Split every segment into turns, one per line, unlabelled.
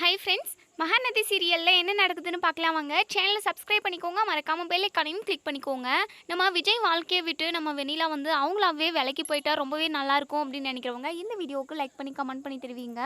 Hi friends Mahanadi சீரியலில் என்ன நடக்குதுன்னு பார்க்கலாம் வாங்க. சேனலை சப்ஸ்கிரைப் பண்ணிக்கோங்க. மறக்காமல் பெல் ஐக்கானையும் கிளிக் பண்ணிக்கோங்க. நம்ம விஜய் வாழ்க்கையை விட்டு நம்ம வெண்ணிலா வந்து அவங்களாவே விலைக்கு போயிட்டா ரொம்பவே நல்லாயிருக்கும் அப்படின்னு நினைக்கிறவங்க இந்த வீடியோவுக்கு லைக் பண்ணி கமெண்ட் பண்ணி தெரிவிங்க.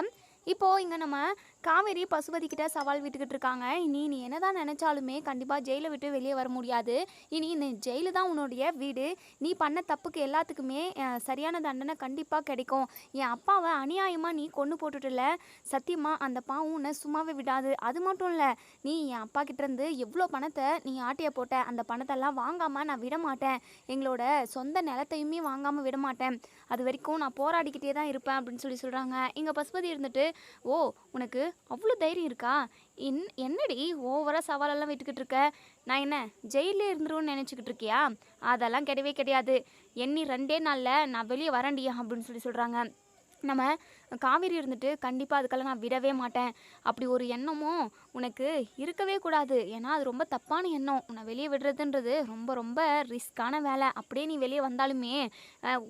இப்போது இங்கே நம்ம காவேரி பசுபதிக்கிட்ட சவால் விட்டுக்கிட்டு இருக்காங்க. இனி நீ என்னதான் நினச்சாலுமே கண்டிப்பாக ஜெயிலை விட்டு வெளியே வர முடியாது. இனி இந்த ஜெயிலு தான் உன்னுடைய வீடு. நீ பண்ண தப்புக்கு எல்லாத்துக்குமே சரியான தண்டனை கண்டிப்பாக கிடைக்கும். என் அப்பாவை அநியாயமாக நீ கொண்டு போட்டுட்டல. சத்தியமாக அந்த பாவம் உன்னை சும்மாவே விடாது. அது மட்டும் இல்லை நீ என் அப்பா கிட்டேருந்து எவ்வளோ பணத்தை நீ ஆட்டிய போட்ட அந்த பணத்தெல்லாம் வாங்காமல் நான் விட மாட்டேன். எங்களோட சொந்த நிலத்தையுமே வாங்காமல் விட மாட்டேன். அது வரைக்கும் நான் போராடிக்கிட்டே தான் இருப்பேன் அப்படின்னு சொல்லி சொல்கிறாங்க இங்கே பசுபதி இருந்துட்டு ஓ உனக்கு அவ்வளோ தைரியம் இருக்கா? இன் என்னடி ஓவராக சவாலெல்லாம் விட்டுக்கிட்டு இருக்க? நான் என்ன ஜெயிலே இருந்துருன்னு நினச்சிக்கிட்டு இருக்கியா? அதெல்லாம் கிடையவே கிடையாது. எண்ணி ரெண்டே நாளில் நான் வெளியே வரேன்டி அப்படின்னு சொல்லி சொல்கிறாங்க நம்ம காவேரி இருந்துட்டு கண்டிப்பாக அதுக்கெல்லாம் நான் விடவே மாட்டேன். அப்படி ஒரு எண்ணமும் உனக்கு இருக்கவே கூடாது. ஏன்னா அது ரொம்ப தப்பான எண்ணம். உன்னை வெளியே விடுறதுன்றது ரொம்ப ரொம்ப ரிஸ்க்கான வேலை. அப்படியே நீ வெளியே வந்தாலுமே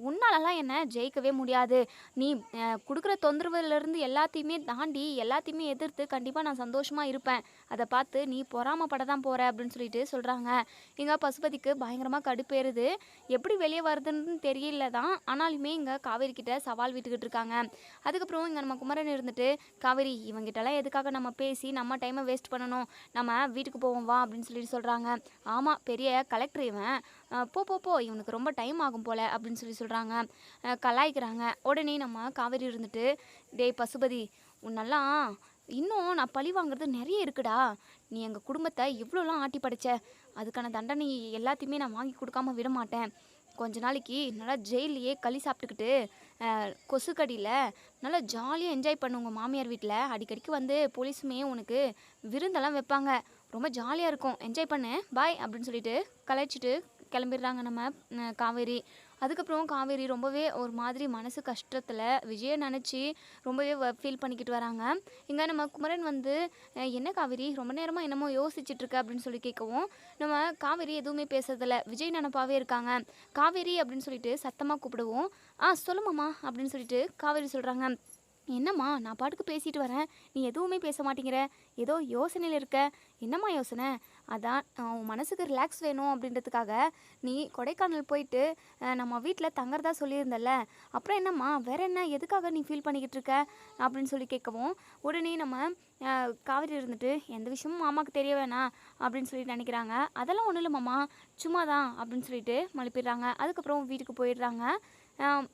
உன்னாலலாம் என்ன ஜெயிக்கவே முடியாது. நீ கொடுக்குற தொந்தரவுலேருந்து எல்லாத்தையுமே தாண்டி எல்லாத்தையுமே எதிர்த்து கண்டிப்பாக நான் சந்தோஷமாக இருப்பேன். அதை பார்த்து நீ பொறாமப்பட தான் போகிற அப்படின்னு சொல்லிட்டு சொல்கிறாங்க இங்கே பசுபதிக்கு பயங்கரமாக கடுப்பேறுது. எப்படி வெளியே வருதுன்னு தெரியல தான் ஆனாலுமே இங்கே காவேரி கிட்ட சவால் விட்டுக்கிட்டு இருக்காங்க. அதுக்கப்புறம் இங்கே நம்ம குமரன் இருந்துட்டு காவேரி இவங்கிட்டலாம் எதுக்காக நம்ம பேசி நம்ம டைமை வேஸ்ட் பண்ணணும்? நம்ம வீட்டுக்கு போவோம் வா அப்படின்னு சொல்லிட்டு சொல்கிறாங்க ஆமாம் பெரிய கலெக்டர் இவன். போ போ போ இவனுக்கு ரொம்ப டைம் ஆகும் போல அப்படின்னு சொல்லி சொல்கிறாங்க கலாய்க்கிறாங்க. உடனே நம்ம காவேரி இருந்துட்டு டேய் பசுபதி உன்னெல்லாம் இன்னும் நான் பழி வாங்குறது நிறைய இருக்குடா. நீ எங்கள் குடும்பத்தை எவ்வளோலாம் ஆட்டி படைச்ச. அதுக்கான தண்டனை எல்லாத்தையுமே நான் வாங்கி கொடுக்காம விட மாட்டேன். கொஞ்ச நாளைக்கு நல்லா ஜெயிலையே களி சாப்பிட்டுக்கிட்டு கொசுக்கடியில் நல்லா ஜாலியாக என்ஜாய் பண்ணு உங்கள் மாமியார் வீட்டில் அடிக்கடிக்கு வந்து போலீஸுமே உனக்கு விருந்தெல்லாம் வைப்பாங்க. ரொம்ப ஜாலியாக இருக்கும். என்ஜாய் பண்ணு. பாய் அப்படின்னு சொல்லிட்டு கலாய்ச்சிட்டு கிளம்பிடுறாங்க நம்ம காவேரி. அதுக்கப்புறம் காவேரி ரொம்பவே ஒரு மாதிரி மனசு கஷ்டத்தில் விஜயை நினச்சி ரொம்பவே ஃபீல் பண்ணிக்கிட்டு வராங்க. இங்கே நம்ம குமரன் வந்து என்ன காவேரி? ரொம்ப நேரமாக என்னமோ யோசிச்சுட்ருக்க அப்படின்னு சொல்லி கேட்கவும் நம்ம காவேரி எதுவுமே பேசுறதில்ல. விஜய் நினப்பாவே இருக்காங்க. காவேரி அப்படின்னு சொல்லிட்டு சத்தமாக கூப்பிடுவோம். ஆ சொல்லுமாம்மா அப்படின்னு சொல்லிட்டு காவேரி சொல்கிறாங்க என்னம்மா நான் பாட்டுக்கு பேசிட்டு வரேன். நீ எதுவுமே பேச மாட்டேங்கிற. ஏதோ யோசனையில் இருக்க. என்னம்மா யோசனை? அதான் அஹ், உன் மனசுக்கு ரிலாக்ஸ் வேணும் அப்படின்றதுக்காக நீ கொடைக்கானல் போயிட்டு நம்ம வீட்டில் தங்குறதா சொல்லியிருந்தல்ல. அப்புறம் என்னம்மா வேற என்ன எதுக்காக நீ ஃபீல் பண்ணிக்கிட்டு இருக்க? அப்படின்னு சொல்லி கேட்கவும் உடனே நம்ம காவிரி காவேரி இருந்துட்டு எந்த விஷயமும் மாமாவுக்கு தெரிய வேணாம் அப்படின்னு சொல்லி நினைக்கிறாங்க. அதெல்லாம் ஒன்றும் இல்லை மாமா சும்மா தான் அப்படின்னு சொல்லிட்டு மழுப்பிடுறாங்க. அதுக்கப்புறம் வீட்டுக்கு போயிடுறாங்க.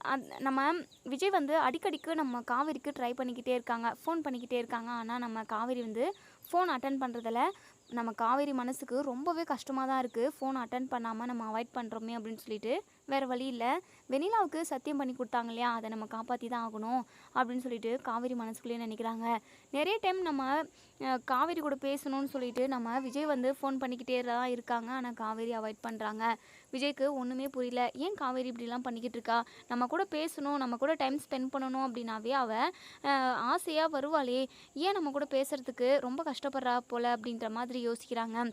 அத்- நம்ம விஜய் வந்து அடிக்கடிக்கு நம்ம காவேரிக்கு ட்ரை பண்ணிக்கிட்டே இருக்காங்க. ஃபோன் பண்ணிக்கிட்டே இருக்காங்க. ஆனால் நம்ம காவேரி வந்து ஃபோன் அட்டன் பண்ணுறதில்ல நம்ம காவேரி மனசுக்கு ரொம்பவே கஷ்டமாக தான் இருக்குது ஃபோன் அட்டன் பண்ணாமல் நம்ம அவாய்ட் பண்ணுறோமே அப்படின்னு சொல்லிட்டு. வேறு வழி இல்லை. வெனிலாவுக்கு சத்தியம் பண்ணி கொடுத்தாங்க இல்லையா? அதை நம்ம காப்பாற்றி தான் ஆகணும் அப்படின்னு சொல்லிட்டு காவேரி மனசுக்குள்ளேயே நினைக்கிறாங்க. நிறைய டைம் நம்ம காவேரி கூட பேசணும்னு சொல்லிட்டு நம்ம விஜய் வந்து ஃபோன் பண்ணிக்கிட்டே தான் இருக்காங்க. ஆனால் காவேரி அவாய்ட் பண்ணுறாங்க விஜய்க்கு ஒன்றுமே புரியல. ஏன் காவேரி இப்படிலாம் பண்ணிக்கிட்டு இருக்கா? நம்ம கூட பேசணும் நம்ம கூட டைம் ஸ்பெண்ட் பண்ணணும் அப்படின்னாவே அவள் ஆசையாக வருவாளே. ஏன் நம்ம கூட பேசுகிறதுக்கு ரொம்ப கஷ்டப்படுறா போல் அப்படின்ற மாதிரி யோசிக்கிறாங்க.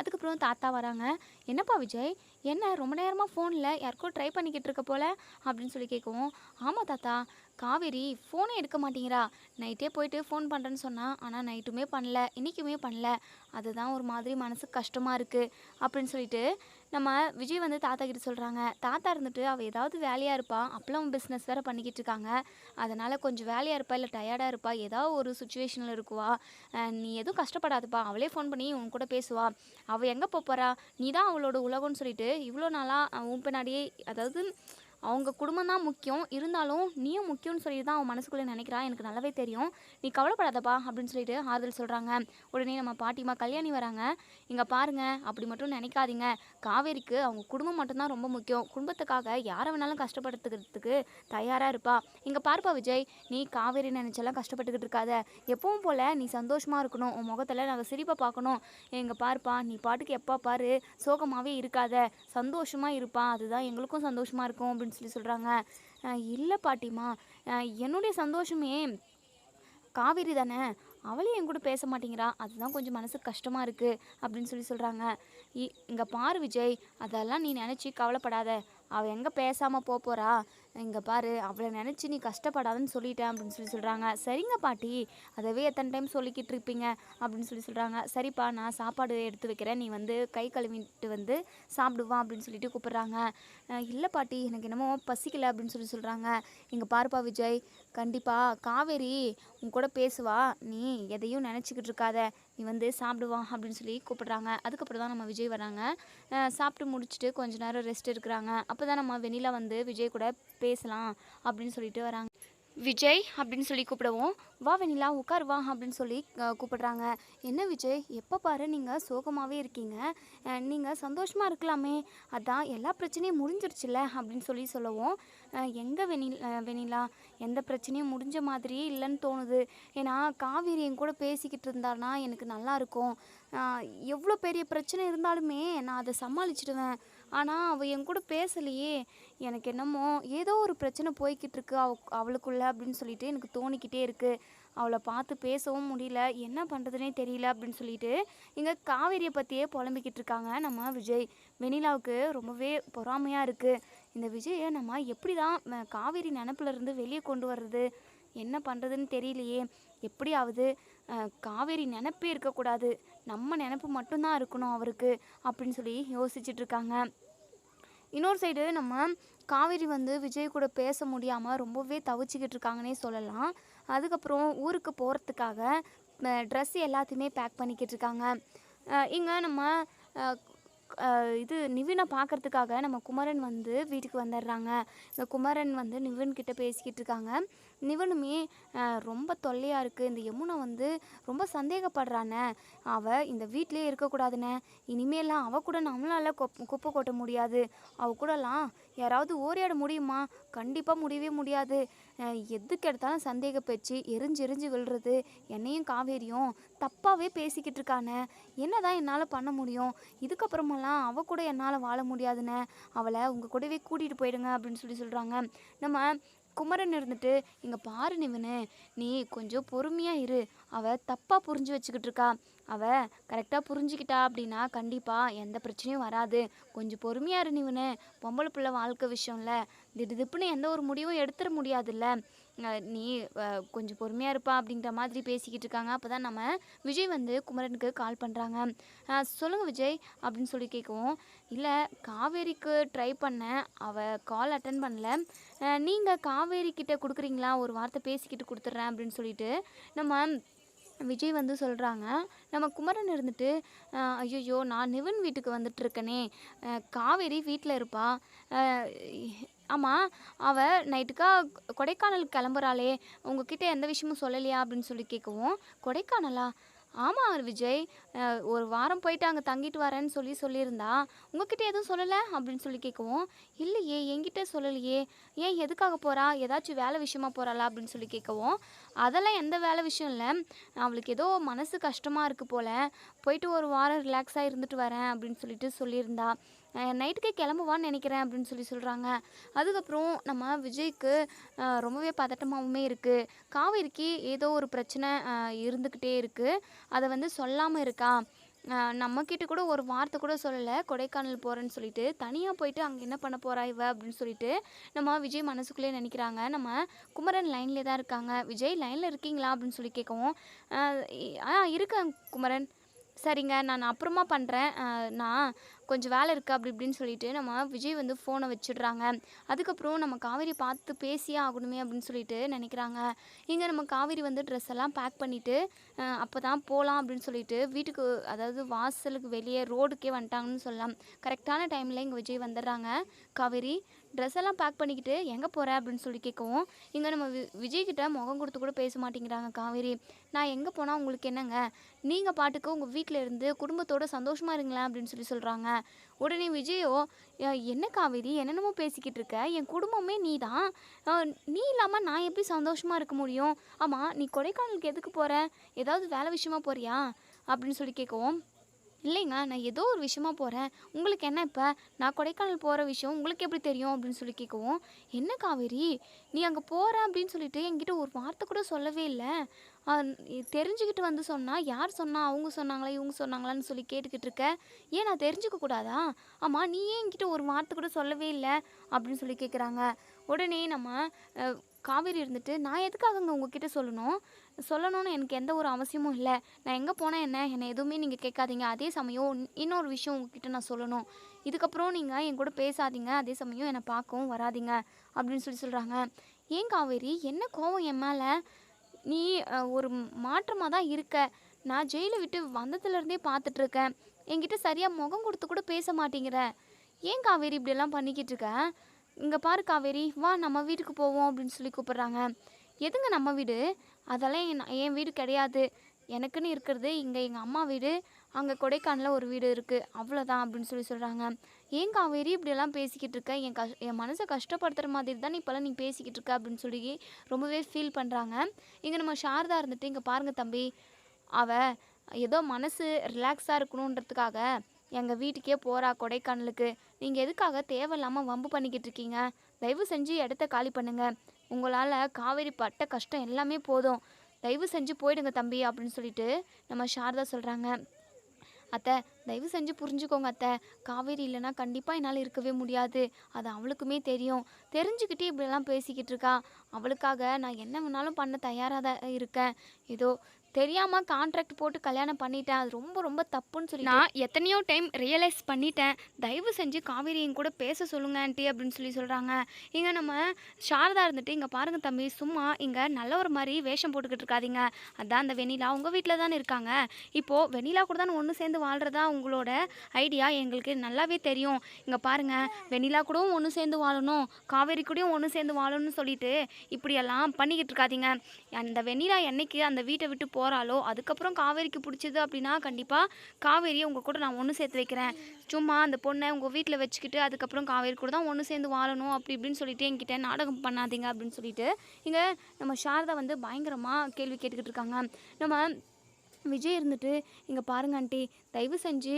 அதுக்கப்புறம் தாத்தா வராங்க. என்னப்பா விஜய்? என்ன ரொம்ப நேரமாக ஃபோனில் யாருக்கோ ட்ரை பண்ணிக்கிட்டு இருக்க போல? அப்படின்னு சொல்லி கேட்கவும் ஆமாம் தாத்தா. காவேரி ஃபோனே எடுக்க மாட்டேங்கிறா. நைட்டே போயிட்டு ஃபோன் பண்ணுறேன்னு சொன்னால் ஆனால் நைட்டுமே பண்ணல இன்றைக்குமே பண்ணல. அதுதான் ஒரு மாதிரி மனசுக்கு கஷ்டமாக இருக்குது அப்படின்னு சொல்லிட்டு நம்ம விஜய் வந்து தாத்தா கிட்ட சொல்கிறாங்க தாத்தா இருந்துட்டு அவள் ஏதாவது வேலையாக இருப்பா அப்பளம் பிஸ்னஸ் வேறு பண்ணிக்கிட்டு இருக்காங்க. அதனால் கொஞ்சம் வேலையாக இருப்பா இல்லை டயர்டாக இருப்பா ஏதாவது ஒரு சுச்சுவேஷனில் இருக்குவா. நீ எதுவும் கஷ்டப்படாதுப்பா. அவளே ஃபோன் பண்ணி உன் கூட பேசுவா. அவள் எங்கே போகிறா நீ தான் அவளோட உலகம்னு சொல்லிட்டு இவ்வளோ நாளாக உன் பின்னாடியே அதாவது அவங்க குடும்பம் தான் முக்கியம். இருந்தாலும் நீயும் முக்கியம்னு சொல்லி தான் அவன் மனசுக்குள்ளே நினைக்கிறா. எனக்கு நல்லாவே தெரியும். நீ கவலைப்படாதப்பா அப்படின்னு சொல்லிட்டு ஆறுதல் சொல்கிறாங்க உடனே நம்ம பாட்டிமா கல்யாணி வராங்க. இங்கே பாருங்கள் அப்படி மட்டும் நினைக்காதீங்க. காவேரிக்கு அவங்க குடும்பம் மட்டும்தான் ரொம்ப முக்கியம். குடும்பத்துக்காக யாரை வேணாலும் கஷ்டப்படுத்துக்கிறதுக்கு தயாராக இருப்பா. இங்கே பார்ப்பா விஜய் நீ காவேரி நினச்செல்லாம் கஷ்டப்பட்டுக்கிட்டு இருக்காத. எப்பவும் போல் நீ சந்தோஷமாக இருக்கணும். உன் முகத்தில் நாங்கள் சிரிப்பை பார்க்கணும். எங்கள் பார்ப்பா நீ பாட்டுக்கு எப்போ பாரு சோகமாகவே இருக்காத. சந்தோஷமாக இருப்பா. அதுதான் எங்களுக்கும் சந்தோஷமாக இருக்கும் அப்படின்னு அப்படின்னு சொல்லி சொல்கிறாங்க இல்லை பாட்டிமா என்னுடைய சந்தோஷமே காவேரி தானே. அவளையும் என் கூட பேச மாட்டேங்கிறா. அதுதான் கொஞ்சம் மனசுக்கு கஷ்டமாக இருக்குது அப்படின்னு சொல்லி சொல்கிறாங்க இங்கே பாரு விஜய். அதெல்லாம் நீ நினச்சி கவலைப்படாத. அவள் எங்கே பேசாமல் போக போகிறா இங்கே பாரு அவளை நினச்சி நீ கஷ்டப்படாதுன்னு சொல்லிட்டேன் அப்படின்னு சொல்லி சொல்கிறாங்க சரிங்க பாட்டி அதவே எத்தனை டைம் சொல்லிக்கிட்டு இருப்பீங்க அப்படின்னு சொல்லி சொல்கிறாங்க சரிப்பா நான் சாப்பாடு எடுத்து வைக்கிறேன். நீ வந்து கை கழுவிட்டு வந்து சாப்பிடுவான் அப்படின்னு சொல்லிட்டு கூப்பிட்றாங்க. இல்லை பாட்டி எனக்கு என்னமோ பசிக்கலை அப்படின்னு சொல்லி சொல்கிறாங்க இங்கே பாருப்பா விஜய் கண்டிப்பாக காவேரி உன் கூட பேசுவா. நீ எதையும் நினச்சிக்கிட்டு இருக்காத. நீ வந்து சாப்பிடுவா அப்படின்னு சொல்லி கூப்பிட்றாங்க. அதுக்கப்புறம் தான் நம்ம விஜய் வராங்க. சாப்பிட்டு முடிச்சுட்டு கொஞ்ச நேரம் ரெஸ்ட் எடுக்கிறாங்க. அப்போ தான் நம்ம வெண்ணிலா வந்து விஜய் கூட பேசலாம் அப்படின்னு சொல்லிட்டு வராங்க. விஜய் அப்படின்னு சொல்லி கூப்பிடுவோம் வா வெண்ணிலா உட்கார் வா அப்படின்னு சொல்லி கூப்பிடுறாங்க. என்ன விஜய் எப்போ பாரு நீங்கள் சோகமாகவே இருக்கீங்க. நீங்கள் சந்தோஷமாக இருக்கலாமே. அதான் எல்லா பிரச்சனையும் முடிஞ்சிருச்சுல அப்படின்னு சொல்லி சொல்லவும் எங்கே வெனில் வெண்ணிலா எந்த பிரச்சனையும் முடிஞ்ச மாதிரி இல்லைன்னு தோணுது. ஏன்னா காவேரி என் கூட பேசிக்கிட்டு இருந்தான்னா எனக்கு நல்லா இருக்கும். எவ்வளோ பெரிய பிரச்சனை இருந்தாலுமே நான் அதை சமாளிச்சிடுவேன். ஆனால் அவள் என் கூட பேசலையே. எனக்கு என்னமோ ஏதோ ஒரு பிரச்சனை போய்கிட்டு இருக்கு அவ அவளுக்குள்ள அப்படின்னு சொல்லிட்டு எனக்கு தோணிக்கிட்டே இருக்குது அவளை பார்த்து பேசவும் முடியல. என்ன பண்ணுறதுனே தெரியல அப்படின்னு சொல்லிட்டு இங்கே காவேரியை பற்றியே புலம்பிக்கிட்டு இருக்காங்க நம்ம விஜய். வெனிலாவுக்கு ரொம்பவே பொறாமையாக இருக்குது இந்த விஜயை நம்ம எப்படி தான் காவேரி நினப்புல இருந்து வெளியே கொண்டு வர்றது? என்ன பண்ணுறதுன்னு தெரியலையே. எப்படியாவது காவேரி நினப்பே இருக்கக்கூடாது. நம்ம நினப்பு மட்டும்தான் இருக்கணும் அவருக்கு அப்படின்னு சொல்லி யோசிச்சுட்டு இருக்காங்க இன்னொரு சைடு நம்ம காவேரி வந்து விஜய் கூட பேச முடியாமல் ரொம்பவே தவிச்சிக்கிட்டு இருக்காங்கன்னே சொல்லலாம். அதுக்கப்புறம் ஊருக்கு போகிறதுக்காக ட்ரெஸ் எல்லாத்தையுமே பேக் பண்ணிக்கிட்டு இருக்காங்க இங்கே நம்ம இது நிவினை பார்க்கறதுக்காக நம்ம குமரன் வந்து வீட்டுக்கு வந்துடுறாங்க இந்த குமரன் வந்து நிவின் கிட்ட பேசிக்கிட்டு இருக்காங்க. நிவனுமே ரொம்ப தொல்லையாக இருக்குது இந்த யமுனா வந்து ரொம்ப சந்தேகப்படுறானே. அவள் இந்த வீட்லேயே இருக்கக்கூடாதுண்ணே இனிமேலாம் அவள் கூட நம்மளால குப்பை கொட்ட முடியாது. அவள் கூடலாம் யாராவது ஓரியாட முடியுமா? கண்டிப்பாக முடியவே முடியாது. எதுக்கு எடுத்தாலும் சந்தேக பேச்சு எரிஞ்சு எரிஞ்சு விழுறது என்னையும் காவேரியும் தப்பாகவே பேசிக்கிட்டு இருக்கானே. என்னதான் என்னால் பண்ண முடியும்? இதுக்கப்புறமெல்லாம் அவ கூட என்னால் வாழ முடியாதுண்ணே அவளை உங்கள் கூடவே கூட்டிகிட்டு போயிடுங்க அப்படின்னு சொல்லி சொல்கிறாங்க நம்ம குமரன் இருந்துட்டு இங்கே பாரு நிவனு நீ கொஞ்சம் பொறுமையாக இரு. அவள் தப்பாக புரிஞ்சு வச்சுக்கிட்டு இருக்கா. அவள் கரெக்டாக புரிஞ்சுக்கிட்டா அப்படின்னா கண்டிப்பாக எந்த பிரச்சனையும் வராது. கொஞ்சம் பொறுமையாக இரு நிவனு. பொம்பளை பிள்ளை வாழ்க்கை விஷயம்ல திடுதிப்புன்னு எந்த ஒரு முடிவும் எடுத்துட முடியாதுல்ல. நீ கொஞ்சம் பொறுமையாக இருப்பா அப்படின்ற மாதிரி பேசிக்கிட்டு இருக்காங்க. அப்போ தான் நம்ம விஜய் வந்து குமரனுக்கு கால் பண்ணுறாங்க சொல்லுங்கள் விஜய் அப்படின்னு சொல்லி கேட்கவும் இல்லை காவேரிக்கு ட்ரை பண்ணேன். அவள் கால் அட்டன் பண்ணல. நீங்கள் காவேரி கிட்டே கொடுக்குறீங்களா? ஒரு வார்த்தை பேசிக்கிட்டு கொடுத்துட்றேன் அப்படின்னு சொல்லிட்டு நம்ம விஜய் வந்து சொல்கிறாங்க நம்ம குமரன் இருந்துட்டு ஐயோ நான் நிவன் வீட்டுக்கு வந்துட்டுருக்கனே. காவேரி வீட்டில் இருப்பா. ஆமாம் அவள் நைட்டுக்கா கொடைக்கானல் கிளம்புறாளே. உங்ககிட்ட எந்த விஷயமும் சொல்லலையா அப்படின்னு சொல்லி கேட்கவும் கொடைக்கானலா? ஆமாம் விஜய். ஒரு வாரம் போயிட்டு அங்கே தங்கிட்டு வரேன்னு சொல்லி சொல்லியிருந்தா உங்ககிட்ட எதுவும் சொல்லலை? அப்படின்னு சொல்லி கேட்கவும் இல்லையே என்கிட்ட சொல்லலையே. ஏன் எதுக்காக போகிறா ஏதாச்சும் வேலை விஷயமா போகிறாளா அப்படின்னு சொல்லி கேட்கவும் அதெல்லாம் எந்த வேலை விஷயம் இல்லை. அவளுக்கு ஏதோ மனசு கஷ்டமாக இருக்குது போல். போயிட்டு ஒரு வாரம் ரிலாக்ஸாக இருந்துட்டு வரேன். அப்படின்னு சொல்லிட்டு சொல்லியிருந்தா. நைட்டுக்கே கிளம்புவான்னு நினைக்கிறேன் அப்படின்னு சொல்லி சொல்கிறாங்க அதுக்கப்புறம் நம்ம விஜய்க்கு ரொம்பவே பதட்டமாகவுமே இருக்குது காவேரிக்கு ஏதோ ஒரு பிரச்சனை இருந்துக்கிட்டே இருக்குது அதை வந்து சொல்லாமல் இருக்கா? நம்மக்கிட்ட கூட ஒரு வார்த்தை கூட சொல்லலை. கொடைக்கானல் போகிறேன்னு சொல்லிட்டு தனியாக போயிட்டு அங்கே என்ன பண்ண போகிறா இவ அப்படின்னு சொல்லிட்டு நம்ம விஜய் மனசுக்குள்ளே நினைக்கிறாங்க. நம்ம குமரன் லைன்லேயே தான் இருக்காங்க. விஜய் லைனில் இருக்கீங்களா அப்படின்னு சொல்லி கேட்கவும் ஆ இருக்கேன் குமரன். சரிங்க நான் அப்புறமா பண்ணுறேன் நான் கொஞ்சம் வேலை இருக்குது அப்படி இப்படின்னு சொல்லிட்டு நம்ம விஜய் வந்து ஃபோனை வச்சிடுறாங்க. அதுக்கப்புறம் நம்ம காவேரி பார்த்து பேசியே ஆகணுமே அப்படின்னு சொல்லிட்டு நினைக்கிறாங்க. இங்கே நம்ம காவேரி வந்து ட்ரெஸ் எல்லாம் பேக் பண்ணிவிட்டு அப்போ தான் போகலாம் அப்படின்னு சொல்லிட்டு வீட்டுக்கு அதாவது வாசலுக்கு வெளியே ரோடுக்கே வந்துட்டாங்கன்னு சொல்லலாம். கரெக்டான டைமில் இங்கே விஜய் வந்துடுறாங்க. காவேரி ட்ரெஸ் எல்லாம் பேக் பண்ணிக்கிட்டு எங்கே போகிற அப்படின்னு சொல்லி கேட்கவும் இங்கே நம்ம வி விஜய்கிட்ட முகம் கொடுத்து கூட பேச மாட்டேங்கிறாங்க காவேரி. நான் எங்கே போனால் உங்களுக்கு என்னங்க? நீங்கள் பாட்டுக்கு உங்கள் வீட்டில் இருந்து குடும்பத்தோட சந்தோஷமாக இருங்களேன் அப்படின்னு சொல்லி சொல்கிறாங்க உடனே விஜயோ என்ன காவேரி? என்னென்னமோ பேசிக்கிட்டு இருக்க? என் குடும்பமே நீ தான். நீ இல்லாமல் நான் எப்படி சந்தோஷமாக இருக்க முடியும்? ஆமாம் நீ கொடைக்கானலுக்கு எதுக்கு போகிற ஏதாவது வேலை விஷயமா போறியா? அப்படின்னு சொல்லி கேட்கவும் இல்லைங்க நான் ஏதோ ஒரு விஷயமா போகிறேன் உங்களுக்கு என்ன இப்போ? நான் கொடைக்கானல் போகிற விஷயம் உங்களுக்கு எப்படி தெரியும்? அப்படின்னு சொல்லி கேட்கவும் என்ன காவேரி? நீ அங்கே போகிற அப்படின்னு சொல்லிட்டு என்கிட்ட ஒரு வார்த்தை கூட சொல்லவே இல்லை. தெரிஞ்சுக்கிட்டு வந்து சொன்னால் யார் சொன்னா அவங்க சொன்னாங்களா இவங்க சொன்னாங்களான்னு சொல்லி கேட்டுக்கிட்டு இருக்க? ஏன் நான் தெரிஞ்சுக்க கூடாதா? ஆமாம் நீ ஏன் என்கிட்ட ஒரு வார்த்தை கூட சொல்லவே இல்லை. அப்படின்னு சொல்லி கேட்குறாங்க உடனே நம்ம காவேரி இருந்துட்டு நான் எதுக்காகங்க உங்ககிட்ட சொல்லணும்? சொல்லணும்னு எனக்கு எந்த ஒரு அவசியமும் இல்லை. நான் எங்கே போனேன் என்ன? என்னை எதுவுமே நீங்கள் கேட்காதீங்க. அதே சமயம் இன்னொரு விஷயம் உங்ககிட்ட நான் சொல்லணும். இதுக்கப்புறம் நீங்கள் என் கூட பேசாதீங்க. அதே சமயம் என்னை பார்க்கவும் வராதீங்க. அப்படின்னு சொல்லி சொல்கிறாங்க ஏன் காவேரி? என்ன கோவம் என் மேலே? நீ ஒரு மாற்றமாக தான் இருக்க. நான் ஜெயிலை விட்டு வந்ததுலேருந்தே பார்த்துட்ருக்கேன் என்கிட்ட சரியாக முகம் கொடுத்து கூட பேச மாட்டேங்கிற. ஏன் காவேரி இப்படியெல்லாம் பண்ணிக்கிட்டு இருக்க? இங்கே பாரு காவேரி வா நம்ம வீட்டுக்கு போவோம் அப்படின்னு சொல்லி கூப்பிட்றாங்க. எதுங்க நம்ம வீடு? அதெல்லாம் என் என் வீடு கிடையாது. எனக்குன்னு இருக்கிறது இங்கே எங்கள் அம்மா வீடு அங்கே கொடைக்கானலில் ஒரு வீடு இருக்குது அவ்வளோதான் அப்படின்னு சொல்லி சொல்கிறாங்க ஏன் காவேரி இப்படியெல்லாம் பேசிக்கிட்டு இருக்க? என் கஷ் என் மனசை கஷ்டப்படுத்துகிற மாதிரி தான் இப்போல்லாம் நீ பேசிக்கிட்டு இருக்க அப்படின்னு சொல்லி ரொம்பவே ஃபீல் பண்ணுறாங்க இங்கே நம்ம சாரதா இருந்துட்டு இங்கே பாருங்கள் தம்பி. அவ ஏதோ மனசு ரிலாக்ஸாக இருக்கணுன்றதுக்காக எங்கள் வீட்டுக்கே போகிறா கொடைக்கானலுக்கு. நீங்கள் எதுக்காக தேவையில்லாமல் வம்பு பண்ணிக்கிட்டு இருக்கீங்க? தயவு செஞ்சு இடத்த காலி பண்ணுங்க. உங்களால் காவேரி பட்ட கஷ்டம் எல்லாமே போதும். தயவு செஞ்சு போயிடுங்க தம்பி அப்படின்னு சொல்லிட்டு நம்ம சாரதா சொல்கிறாங்க அத்தை தயவு செஞ்சு புரிஞ்சுக்கோங்க அத்தை. காவேரி இல்லைன்னா கண்டிப்பாக என்னால் இருக்கவே முடியாது. அது அவளுக்குமே தெரியும். தெரிஞ்சுக்கிட்டே இப்படிலாம் பேசிக்கிட்டு இருக்கா. அவளுக்காக நான் என்ன வேணாலும் பண்ண தயாராக தான் இருக்கேன். ஏதோ தெரியாமல் கான்ட்ராக்ட் போட்டு கல்யாணம் பண்ணிட்டேன். அது ரொம்ப ரொம்ப தப்புன்னு சொல்லி நான் எத்தனையோ டைம் ரியலைஸ் பண்ணிட்டேன். தயவு செஞ்சு காவேரி என் கூட பேச சொல்லுங்க ஆண்டி அப்படின்னு சொல்லி சொல்கிறாங்க இங்கே நம்ம சாரதா இருந்துட்டு இங்கே பாருங்கள் தம்பி சும்மா இங்கே நல்ல ஒரு மாதிரி வேஷம் போட்டுக்கிட்டு இருக்காதீங்க. அதான் அந்த வெனிலா உங்கள் வீட்டில் தானே இருக்காங்க. இப்போது வெண்ணிலா கூட தானே ஒன்று சேர்ந்து வாழ்கிறதா உங்களோட ஐடியா எங்களுக்கு நல்லாவே தெரியும். இங்கே பாருங்கள் வெண்ணிலா கூடவும் ஒன்று சேர்ந்து வாழணும். காவேரி கூடயும் ஒன்று சேர்ந்து வாழணும்னு சொல்லிட்டு இப்படியெல்லாம் பண்ணிக்கிட்டு இருக்காதீங்க. அந்த வெண்ணிலா என்னைக்கு அந்த வீட்டை விட்டு போ போகிறாளோ அதுக்கப்புறம் காவேரிக்கு பிடிச்சது அப்படின்னா கண்டிப்பாக காவேரியை உங்கள் கூட நான் ஒன்று சேர்த்து வைக்கிறேன். சும்மா அந்த பொண்ணை உங்கள் வீட்டில் வச்சுக்கிட்டு அதுக்கப்புறம் காவேரி கூட தான் ஒன்று சேர்ந்து வாழணும் அப்படி இப்படின்னு சொல்லிட்டு என்கிட்ட நாடகம் பண்ணாதீங்க அப்படின்னு சொல்லிட்டு இங்கே நம்ம சாரதா வந்து பயங்கரமாக கேள்வி கேட்டுக்கிட்டு இருக்காங்க. நம்ம விஜய் இருந்துட்டு இங்கே பாருங்க ஆண்டி தயவு செஞ்சு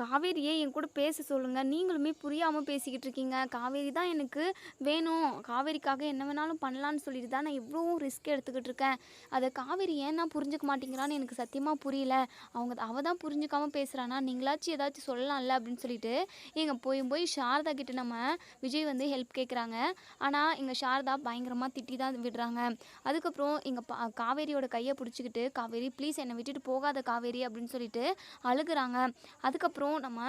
காவேரியே என் கூட பேச சொல்லுங்கள் நீங்களுமே புரியாமல் பேசிக்கிட்டு இருக்கீங்க. காவேரி தான் எனக்கு வேணும். காவேரிக்காக என்ன வேணாலும் பண்ணலான்னு சொல்லிட்டு தான் நான் இவ்வளோ ரிஸ்க் எடுத்துக்கிட்டு இருக்கேன். அதை காவேரி ஏன்னா புரிஞ்சுக்க மாட்டேங்கிறான்னு எனக்கு சத்தியமாக புரியல. அவங்க அவள் தான் புரிஞ்சுக்காமல் பேசுகிறானா நீங்களாச்சும் ஏதாச்சும் சொல்லலாம்ல அப்படின்னு சொல்லிட்டு எங்கள் போய் போய் சாரதா கிட்ட நம்ம விஜய் வந்து ஹெல்ப் கேட்குறாங்க ஆனால் இங்கே சாரதா பயங்கரமாக திட்டி தான் விடுறாங்க. அதுக்கப்புறம் எங்கள் பா காவேரியோட கையை பிடிச்சிக்கிட்டு காவேரி ப்ளீஸ் என்னை விட்டுட்டு போகாத காவேரி அப்படின்னு சொல்லிட்டு அழுகுறாங்க. அதுக்கப்புறம் அதுக்கப்புறம் நம்ம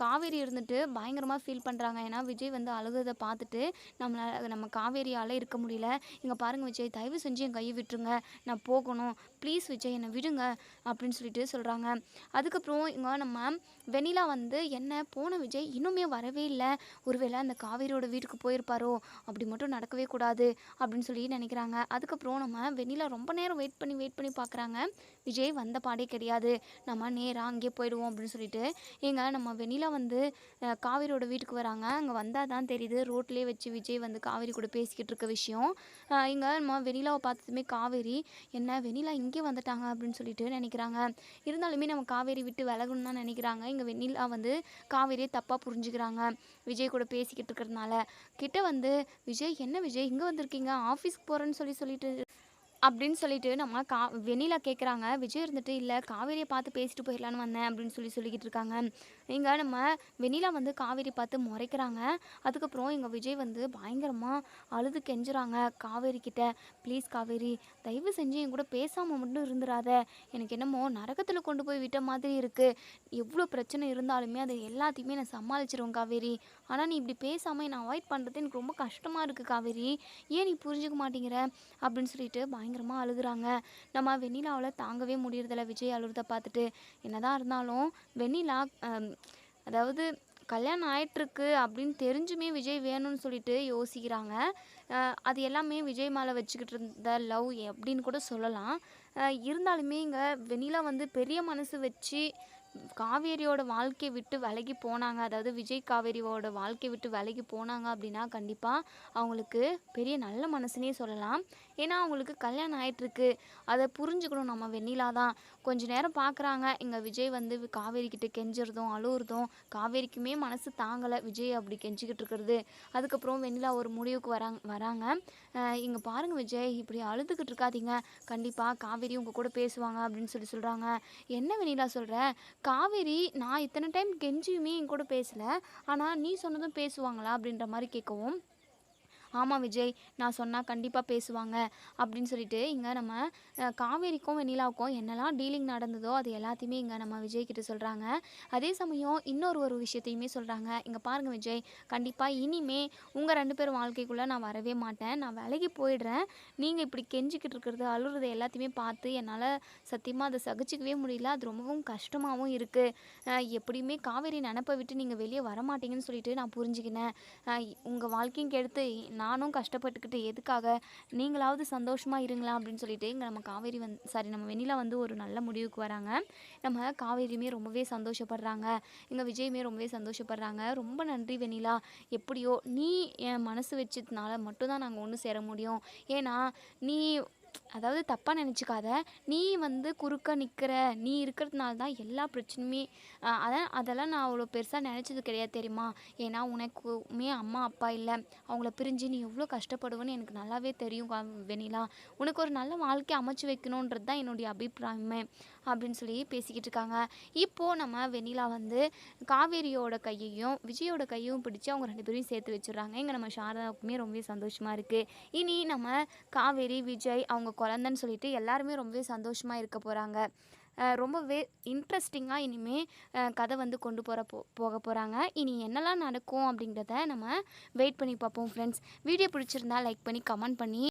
காவேரி இருந்துட்டு பயங்கரமாக ஃபீல் பண்ணுறாங்க ஏன்னா விஜய் வந்து அழுகுறதை பார்த்துட்டு நம்மளால் நம்ம காவேரியால் இருக்க முடியல. இங்கே பாருங்கள் விஜய் தயவு செஞ்சு என் கையை விட்டுருங்க. நான் போகணும். ப்ளீஸ் விஜய் என்னை விடுங்க அப்படின்னு சொல்லிட்டு சொல்கிறாங்க அதுக்கப்புறம் இங்கே நம்ம வெண்ணிலா வந்து என்ன? போன விஜய் இன்னுமே வரவே இல்லை. ஒருவேளை அந்த காவேரியோட வீட்டுக்கு போயிருப்பாரோ? அப்படி மட்டும் நடக்கவே கூடாது. அப்படின்னு சொல்லி நினைக்கிறாங்க. அதுக்கப்புறம் நம்ம வெண்ணிலா ரொம்ப நேரம் வெயிட் பண்ணி வெயிட் பண்ணி பார்க்குறாங்க. விஜய் வந்த பாடே கிடையாது. நம்ம நேராக அங்கேயே போயிடுவோம் அப்படின்னு சொல்லிட்டு. எங்க நம்ம வெண்ணிலா வந்து காவேரியோட வீட்டுக்கு வராங்க. அங்கே வந்தால் தான் தெரியுது ரோட்லேயே வச்சு விஜய் வந்து காவேரி கூட பேசிக்கிட்டு இருக்க விஷயம். இங்கே நம்ம வெண்ணிலாவை பார்த்ததுமே காவேரி என்ன வெண்ணிலா இங்கே வந்துட்டாங்க அப்படின்னு சொல்லிட்டு நினைக்கிறாங்க. இருந்தாலுமே நம்ம காவேரி விட்டு விலகணும்னு தான் நினைக்கிறாங்க. இங்கே வெண்ணிலா வந்து காவேரியை தப்பாக புரிஞ்சுக்கிறாங்க. விஜய் கூட பேசிக்கிட்டு இருக்கிறதுனால. கிட்ட வந்து விஜய் என்ன விஜய்? இங்கே வந்திருக்கீங்க. ஆஃபீஸ்க்கு போகிறேன்னு சொல்லி சொல்லிட்டு அப்படின்னு சொல்லிட்டு நம்ம கா வெண்ணிலா கேட்குறாங்க விஜய் இருந்துட்டு இல்லை காவேரியை பார்த்து பேசிட்டு போயிடலான்னு வந்தேன் அப்படின்னு சொல்லி சொல்லிக்கிட்டு இருக்காங்க. இங்கே நம்ம வெண்ணிலா வந்து காவேரி பார்த்து முறைக்கிறாங்க. அதுக்கப்புறம் எங்கள் விஜய் வந்து பயங்கரமாக அழுது கெஞ்சுறாங்க காவேரி கிட்ட. ப்ளீஸ் காவேரி தயவு செஞ்சு என் கூட பேசாமல் மட்டும் இருந்துடாத எனக்கு என்னமோ நரகத்தில் கொண்டு போய் விட்ட மாதிரி இருக்குது எவ்வளோ பிரச்சனை இருந்தாலுமே அது எல்லாத்தையுமே நான் சமாளிச்சிருவேன் காவேரி. ஆனால் நீ இப்படி பேசாமல் என்னை அவாய்ட் பண்ணுறது எனக்கு ரொம்ப கஷ்டமாக இருக்குது காவேரி. ஏன் நீ புரிஞ்சுக்க மாட்டேங்கிற? அப்படின்னு சொல்லிட்டு பயங்கரமாக அழுகுறாங்க. நம்ம வெண்ணிலாவில் தாங்கவே முடியறதில்ல. விஜய் அழுகிறத பார்த்துட்டு என்னதான் இருந்தாலும் வெண்ணிலா அதாவது கல்யாணம் ஆயிட்டிருக்கு அப்படின்னு தெரிஞ்சுமே விஜய் வேணும்னு சொல்லிட்டு யோசிக்கிறாங்க. அது எல்லாமே விஜய் மேலே வச்சுக்கிட்டு இருந்த லவ் அப்படின்னு கூட சொல்லலாம். இருந்தாலுமே இங்கே வெண்ணிலா வந்து பெரிய மனசு வச்சு காவேரியோட வாழ்க்கையை விட்டு விலகி போனாங்க. அதாவது விஜய் காவேரியோட வாழ்க்கையை விட்டு விலகி போனாங்க அப்படின்னா கண்டிப்பாக அவங்களுக்கு பெரிய நல்ல மனசுனே சொல்லலாம். ஏன்னா அவங்களுக்கு கல்யாணம் ஆயிட்டிருக்கு. அதை புரிஞ்சுக்கணும். நம்ம வெண்ணிலா தான். கொஞ்ச நேரம் பார்க்குறாங்க இங்கே விஜய் வந்து காவேரிக்கிட்ட கெஞ்சுறதும் அழுவுறதும் காவேரிக்குமே மனசு தாங்கலை. விஜய் அப்படி கெஞ்சிக்கிட்டு இருக்கிறது. அதுக்கப்புறம் வெண்ணிலா ஒரு முடிவுக்கு வராங்க. வராங்க இங்கே பாருங்கள் விஜய். இப்படி அழுதுகிட்டு இருக்காதீங்க. கண்டிப்பாக காவேரி உங்கள் கூட பேசுவாங்க அப்படின்னு சொல்லி சொல்கிறாங்க என்ன வெண்ணிலா சொல்கிற காவேரி நான் இத்தனை டைம் கெஞ்சியுமே என் கூட பேசலை. ஆனால் நீ சொன்னதும் பேசுவாங்களா அப்படின்ற மாதிரி கேட்கவும் ஆமாம் விஜய் நான் சொன்னால் கண்டிப்பாக பேசுவாங்க. அப்படின்னு சொல்லிட்டு இங்கே நம்ம காவேரிக்கும் வெண்ணிலாவுக்கும் என்னெல்லாம் டீலிங் நடந்ததோ அது எல்லாத்தையுமே இங்கே நம்ம விஜய் கிட்ட சொல்கிறாங்க அதே சமயம் இன்னொரு ஒரு விஷயத்தையுமே சொல்கிறாங்க இங்கே பாருங்கள் விஜய் கண்டிப்பாக இனிமே உங்கள் ரெண்டு பேரும் வாழ்க்கைக்குள்ளே நான் வரவே மாட்டேன். நான் விலகி போயிடுறேன். நீங்கள் இப்படி கெஞ்சிக்கிட்டு இருக்கிறது அழுறது எல்லாத்தையுமே பார்த்து என்னால் சத்தியமாக அதை சகிச்சிக்கவே முடியல. அது ரொம்பவும் கஷ்டமாகவும் இருக்குது எப்படியுமே காவேரி நினப்பை விட்டு நீங்கள் வெளியே வரமாட்டீங்கன்னு சொல்லிட்டு நான் புரிஞ்சுக்கினேன். உங்கள் வாழ்க்கையும் கெடுத்து நானும் கஷ்டப்பட்டுக்கிட்டு எதுக்காக நீங்களாவது சந்தோஷமாக இருங்களா அப்படின்னு சொல்லிட்டு இங்கே நம்ம காவேரி வந்து சாரி நம்ம வெண்ணிலா வந்து ஒரு நல்ல முடிவுக்கு வராங்க. நம்ம காவேரியுமே ரொம்பவே சந்தோஷப்படுறாங்க. எங்கள் விஜயுமே ரொம்பவே சந்தோஷப்படுறாங்க. ரொம்ப நன்றி வெண்ணிலா. எப்படியோ நீ என் மனசு வச்சதுனால மட்டும்தான் நாங்கள் ஒன்று சேர முடியும். ஏன்னா நீ அதாவது தப்பாக நினச்சிக்காத. நீ வந்து குறுக்க நிற்கிற நீ இருக்கிறதுனால தான் எல்லா பிரச்சனையுமே அதான் அதெல்லாம் நான் அவ்வளோ பெருசாக நினச்சது கிடையாது தெரியுமா? ஏன்னா உனக்குமே அம்மா அப்பா இல்லை. அவங்கள பிரிஞ்சு நீ எவ்வளோ கஷ்டப்படுவேன்னு எனக்கு நல்லாவே தெரியும் கா- வெண்ணிலா. உனக்கு ஒரு நல்ல வாழ்க்கை அமைச்சு வைக்கணுன்றது தான் என்னுடைய அபிப்பிராயமே அப்படின்னு சொல்லி பேசிக்கிட்டு இருக்காங்க. இப்போது நம்ம வெண்ணிலா வந்து காவேரியோட கையையும் விஜயோட கையும் பிடிச்சி அவங்க ரெண்டு பேரையும் சேர்த்து வச்சிடுறாங்க. இங்கே நம்ம சாரதாவுக்குமே ரொம்பவே சந்தோஷமாக இருக்குது இனி நம்ம காவேரி விஜய் அவங்க குழந்தைன்னு சொல்லிட்டு எல்லாருமே ரொம்பவே சந்தோஷமாக இருக்க போகிறாங்க ரொம்பவே இன்ட்ரெஸ்டிங்காக இனிமேல் கதை வந்து கொண்டு போகிற போ போக போகிறாங்க இனி என்னெல்லாம் நடக்கும் அப்படிங்கிறத நம்ம வெயிட் பண்ணி பார்ப்போம் ஃப்ரெண்ட்ஸ் வீடியோ பிடிச்சிருந்தா லைக் பண்ணி கமெண்ட் பண்ணி